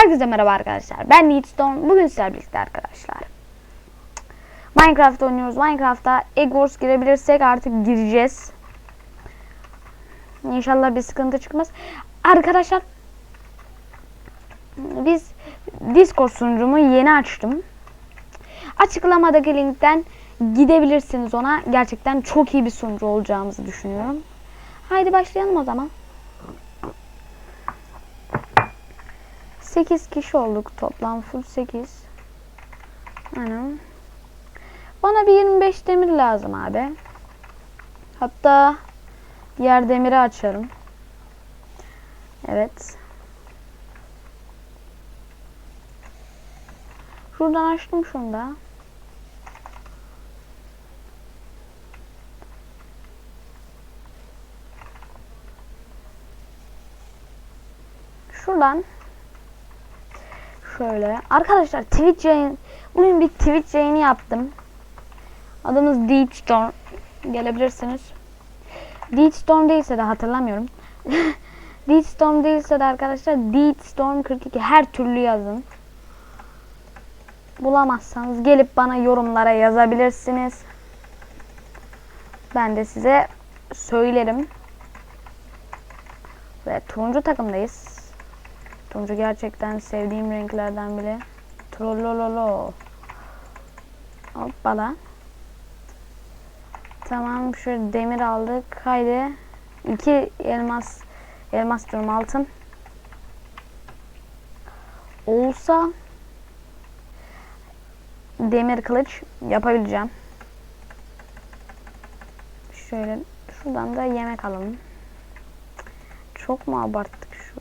Herkese merhaba arkadaşlar. Ben Leadstorm. Bugün sizlerle birlikte arkadaşlar. Minecraft oynuyoruz. Minecraft'ta Egg girebilirsek artık gireceğiz. İnşallah bir sıkıntı çıkmaz. Arkadaşlar biz Discord sunucumu yeni açtım. Açıklamadaki linkten gidebilirsiniz ona. Gerçekten çok iyi bir sunucu olacağımızı düşünüyorum. Haydi başlayalım o zaman. 8 kişi olduk toplam full 8. Aynen. Bana bir 25 demir lazım abi. Hatta diğer demiri açarım. Evet. Şuradan açtım şunu da. Şuradan Şöyle. Arkadaşlar Twitch yayın bugün bir Twitch yayını yaptım. Adımız Deep Storm. Gelebilirsiniz. Deep Storm değilse de hatırlamıyorum. Deep Storm değilse de arkadaşlar Deep Storm 42 her türlü yazın. Bulamazsanız gelip bana yorumlara yazabilirsiniz. Ben de size söylerim. Ve turuncu takımdayız. Turuncu gerçekten sevdiğim renklerden biri. Trollololo. Hoppala. Tamam şöyle demir aldık. Haydi. İki elmas. Elmas diyorum altın. Olsa demir kılıç yapabileceğim. Şöyle şuradan da yemek alalım. Çok mu abarttık şu?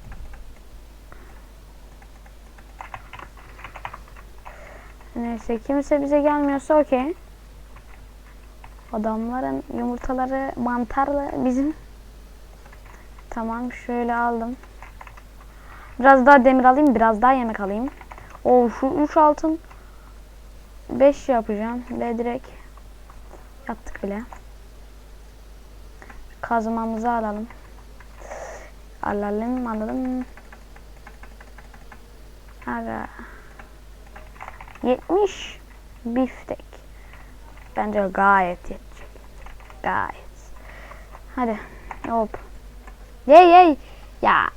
Neyse kimse bize gelmiyorsa okey. Adamların yumurtaları mantarlı bizim. Tamam şöyle aldım. Biraz daha demir alayım biraz daha yemek alayım. O şu 3 altın 5 yapacağım ve direkt yaptık bile. Kazmamızı alalım. Alalım alalım. Aga. 70 biftek. Bence gayet yetecek. Gayet. Hadi. Hop. Yey yey. Ya.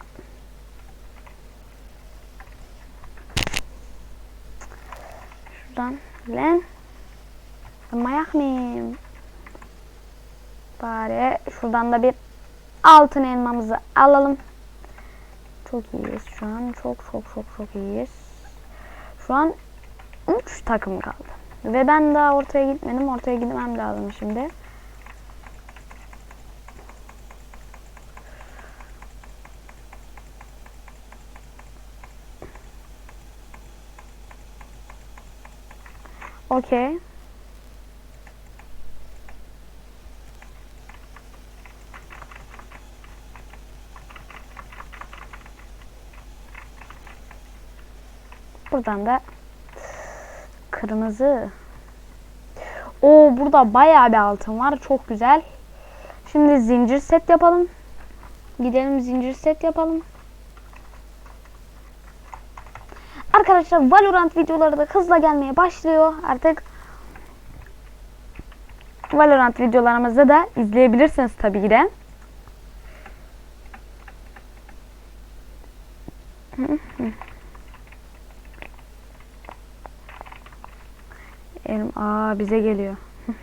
Şuradan. Lan. Mayak mıyım? Bari şuradan da bir altın elmamızı alalım. Çok iyiyiz şu an. Çok çok çok çok iyiyiz. Şu an 3 takım kaldı. Ve ben daha ortaya gitmedim. Ortaya gitmem lazım şimdi. Okey. Buradan da kırmızı. O burada bayağı bir altın var. Çok güzel. Şimdi zincir set yapalım. Gidelim zincir set yapalım. Arkadaşlar Valorant videoları da hızla gelmeye başlıyor. Artık Valorant videolarımızı da izleyebilirsiniz tabii ki de. Elim aa bize geliyor.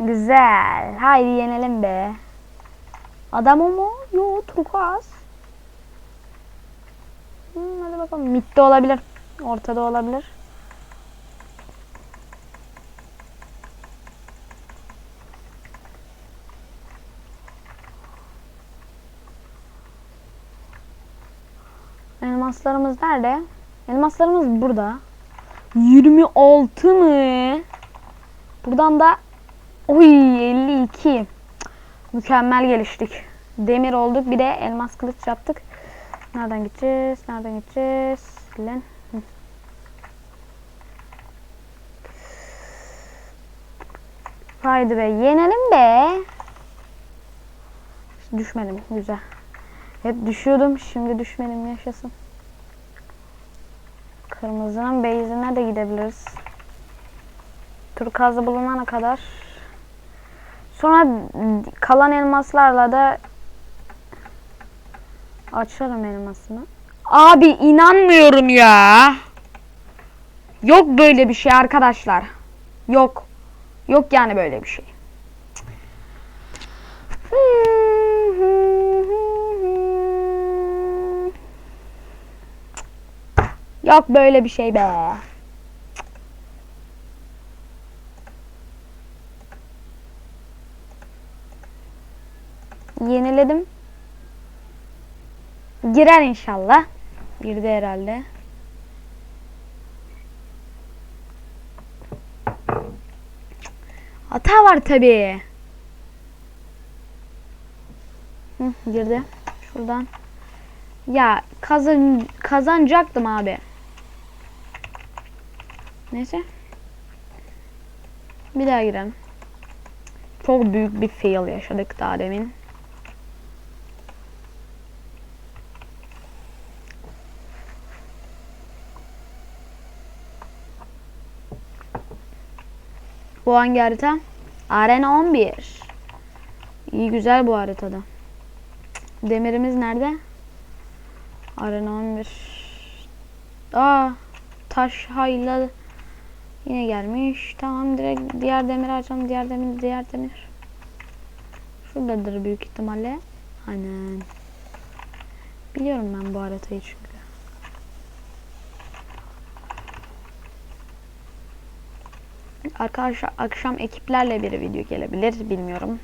Güzel. Haydi yenelim be. Adam o mu? Yo turkuaz. Hmm, hadi bakalım. Midde olabilir. Ortada olabilir. Elmaslarımız nerede? Elmaslarımız burada. 26 mı? Buradan da oy 52. Mükemmel geliştik. Demir olduk bir de elmas kılıç yaptık. Nereden gideceğiz? Nereden gideceğiz? Lan. Haydi be yenelim be. Düşmedim güzel. Hep düşüyordum şimdi düşmedim yaşasın. Kırmızının base'ine de gidebiliriz. Turkuaz'da bulunana kadar. Sonra kalan elmaslarla da açarım elmasını. Abi inanmıyorum ya. Yok böyle bir şey arkadaşlar. Yok. Yok yani böyle bir şey. Yok böyle bir şey be. Yeniledim. Girer inşallah. Girdi herhalde. Hata var tabii. Hı, girdi. Şuradan. Ya kazan kazanacaktım abi. Neyse. Bir daha girelim. Çok büyük bir fail yaşadık daha demin. Bu hangi harita? Arena 11. İyi güzel bu haritada. Demirimiz nerede? Arena 11. Aa, taş hayla yine gelmiş. Tamam direkt diğer demiri açalım. Diğer demir, diğer demir. Şuradadır büyük ihtimalle. Aynen. Biliyorum ben bu haritayı çünkü. Arkadaşlar akşam ekiplerle bir video gelebilir. Bilmiyorum.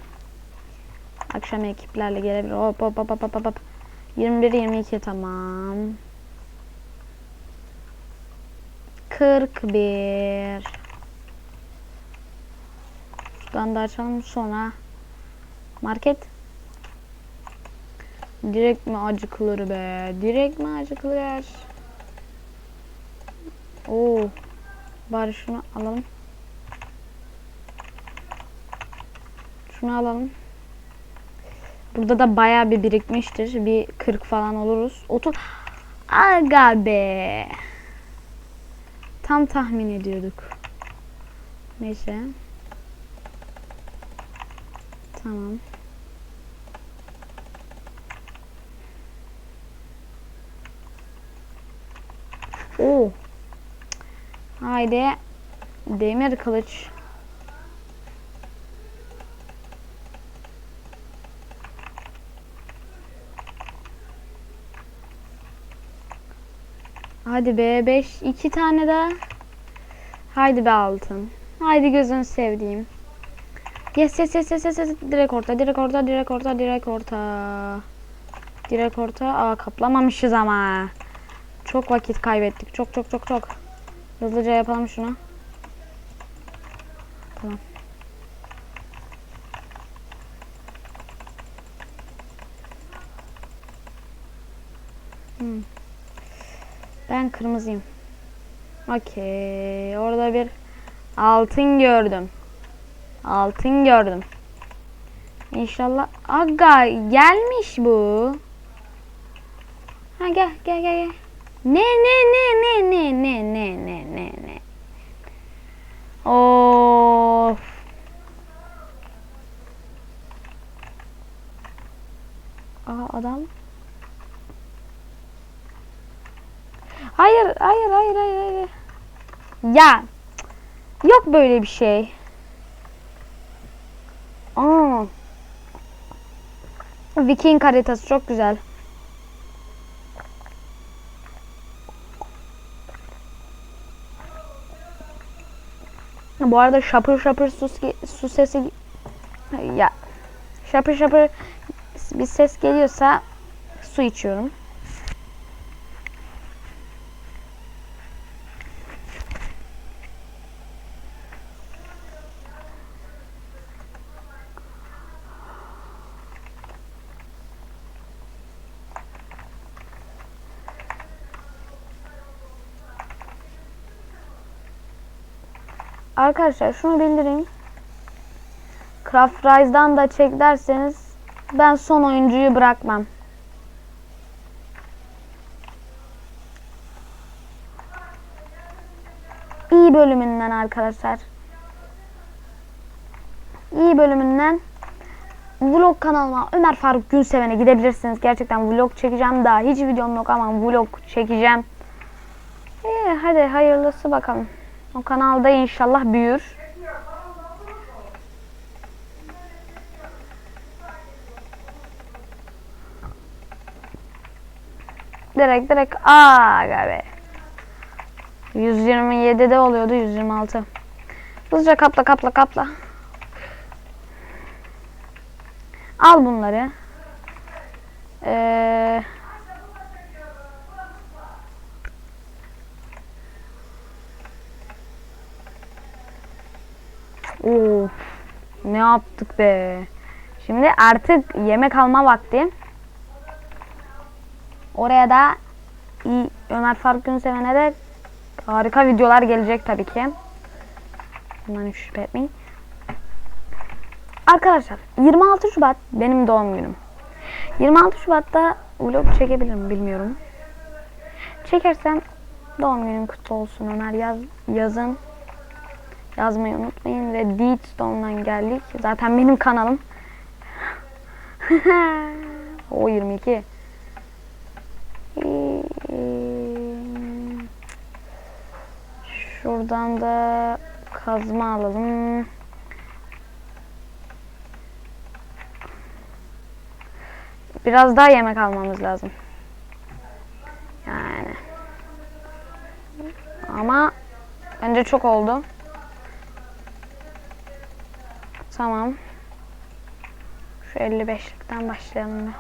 Akşam ekiplerle gelebilir. Hop hop hop hop hop hop. 21 22 tamam. 41 Şuradan da açalım sonra market Direkt mi acıkılır be? Direkt mi acıkılır? Oo. Bari şunu alalım. Şunu alalım. Burada da bayağı bir birikmiştir. Bir 40 falan oluruz. 30. Aga be. Tam tahmin ediyorduk. Neyse. Tamam. Oo. Haydi. Demir kılıç. Hadi be 5 iki tane daha. Haydi be altın. Haydi gözün sevdiğim. Yes yes yes yes yes, yes. direkt orta direkt orta direkt orta direkt orta. Direkt orta. Aa kaplamamışız ama. Çok vakit kaybettik. Çok çok çok çok. Hızlıca yapalım şunu. Tamam. Ben kırmızıyım. Okey. Orada bir altın gördüm. Altın gördüm. İnşallah. Aga gelmiş bu. Ha gel gel gel gel. Ne ne ne ne ne ne ne ne ne ne. Of. Aa adam. Hayır, hayır, hayır, hayır, hayır. Ya. Yok böyle bir şey. Aa. Viking haritası çok güzel. Bu arada şapır şapır su, su sesi ya şapır şapır bir ses geliyorsa su içiyorum. Arkadaşlar şunu bildireyim. Craft Rise'dan da çek derseniz ben son oyuncuyu bırakmam. İyi bölümünden arkadaşlar. İyi bölümünden vlog kanalıma Ömer Faruk Gülseven'e gidebilirsiniz. Gerçekten vlog çekeceğim daha. Hiç videom yok ama vlog çekeceğim. İyi hadi hayırlısı bakalım. O kanalda inşallah büyür. Direkt direkt aga be. 127'de oluyordu 126. Hızlıca kapla kapla kapla. Al bunları. Ee, Of, ne yaptık be. Şimdi artık yemek alma vakti. Oraya da iyi, Ömer Faruk Günseven'e de harika videolar gelecek tabii ki. Bundan hiç şüphe etmeyin. Arkadaşlar 26 Şubat benim doğum günüm. 26 Şubat'ta vlog çekebilirim bilmiyorum. Çekersem doğum günün kutlu olsun Ömer yaz, yazın. Yazmayı unutmayın ve Deedstone'dan geldik. Zaten benim kanalım. o 22. Ee, Şuradan da kazma alalım. Biraz daha yemek almamız lazım. Yani. Ama bence çok oldu. Tamam. Şu 55'likten başlayalım bir.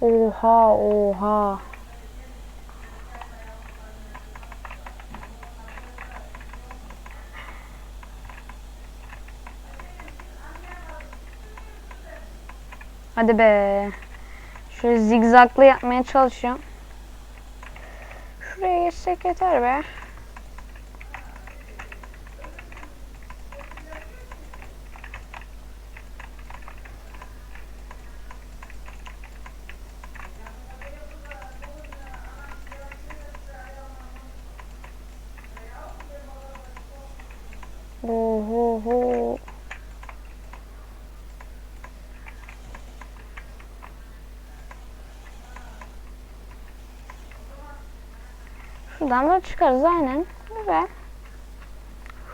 Oha oha. Hadi be. Şöyle zigzaglı yapmaya çalışıyorum. Şuraya geçsek yeter be. Şuradan da çıkarız aynen. Güzel.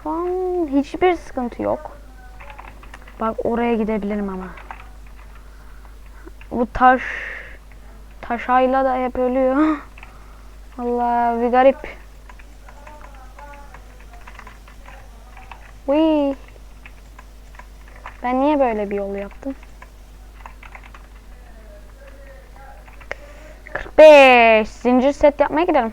Şu an hiçbir sıkıntı yok. Bak oraya gidebilirim ama. Bu taş taşayla da hep ölüyor. Allah bir garip. Uy. Ben niye böyle bir yol yaptım? 45. Zincir set yapmaya gidelim.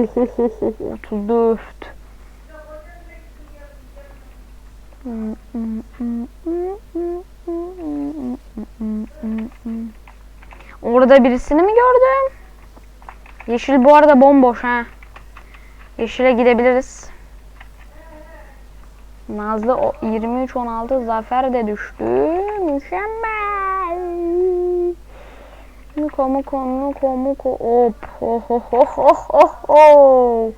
ho, 34. Orada birisini mi gördüm? Yeşil bu arada bomboş ha. Yeşile gidebiliriz. Nazlı o 23-16 zafer de düştü. Mükemmel. Muko muko muko muko hop ho ho ho ho ho ho.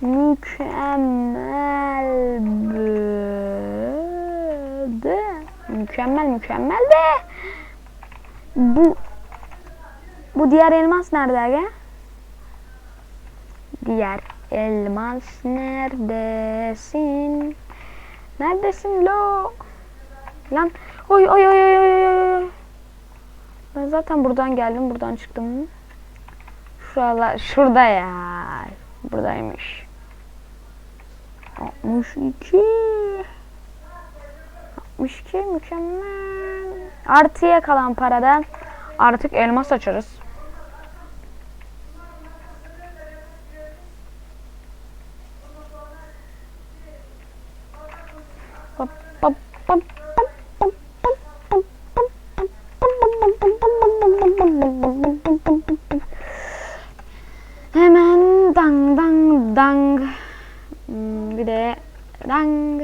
Mükemmel de. Mükemmel mükemmel de. Bu bu diğer elmas nerede aga? Diğer elmas neredesin? Neredesin lo? Lan oy oy oy oy oy oy. Ben zaten buradan geldim, buradan çıktım. Şurala, şurada ya. Buradaymış. 62. 62 mükemmel. Artıya kalan paradan artık elmas açarız. Hemen dang dang dang. Hmm, Bir de dang.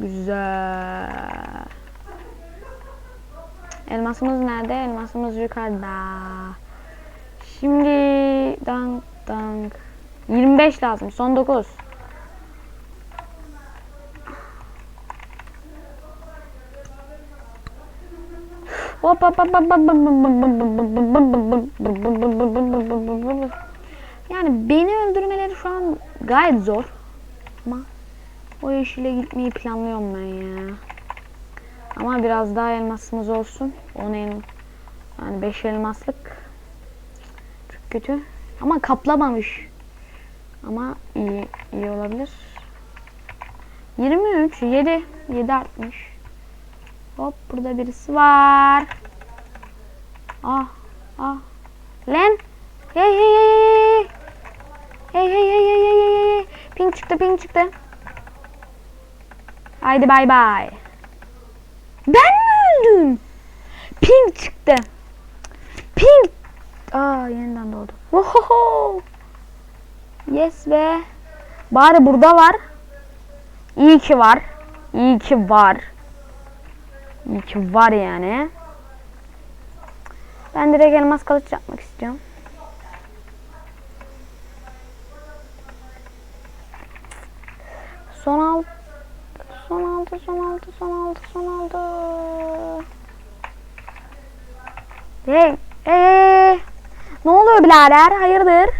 Güzel. Elmasımız nerede? Elmasımız yukarıda. Şimdi dang dang. 25 lazım. Son 9. Hop hop hop hop hop Yani beni öldürmeleri şu an gayet zor. Ama o yeşile gitmeyi planlıyorum ben ya. Ama biraz daha elmasımız olsun. Onun en yani 5 elmaslık çok kötü. Ama kaplamamış. Ama iyi iyi olabilir. 23 7 7 artmış. Hop burada birisi var. Ah ah. Lan. Hey hey hey hey hey. Hey hey hey hey. Pink çıktı pink çıktı. Haydi bay bay. Ben mi öldüm? Pink çıktı. Pink. Aa yeniden doğdu. Ohoho. Yes be. Bari burada var. İyi ki var. İyi ki var. Ki var yani. Ben direkt elmas kılıç yapmak istiyorum. Son alt. Son altı, son altı, son altı, son altı. Hey, hey, hey. Ne oluyor birader? Hayırdır?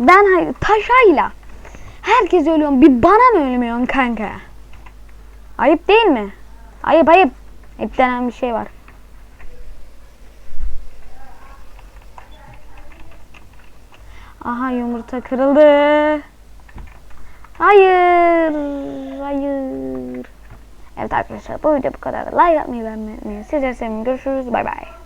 Ben hayır, taşayla. Herkes ölüyor. Bir bana mı ölmüyorsun kanka? Ayıp değil mi? Ayıp ayıp. Ayıp denen bir şey var. Aha yumurta kırıldı. Hayır. Hayır. Evet arkadaşlar bu video bu kadar. Like atmayı beğenmeyi. Sizleri sevin. Görüşürüz. Bay bay.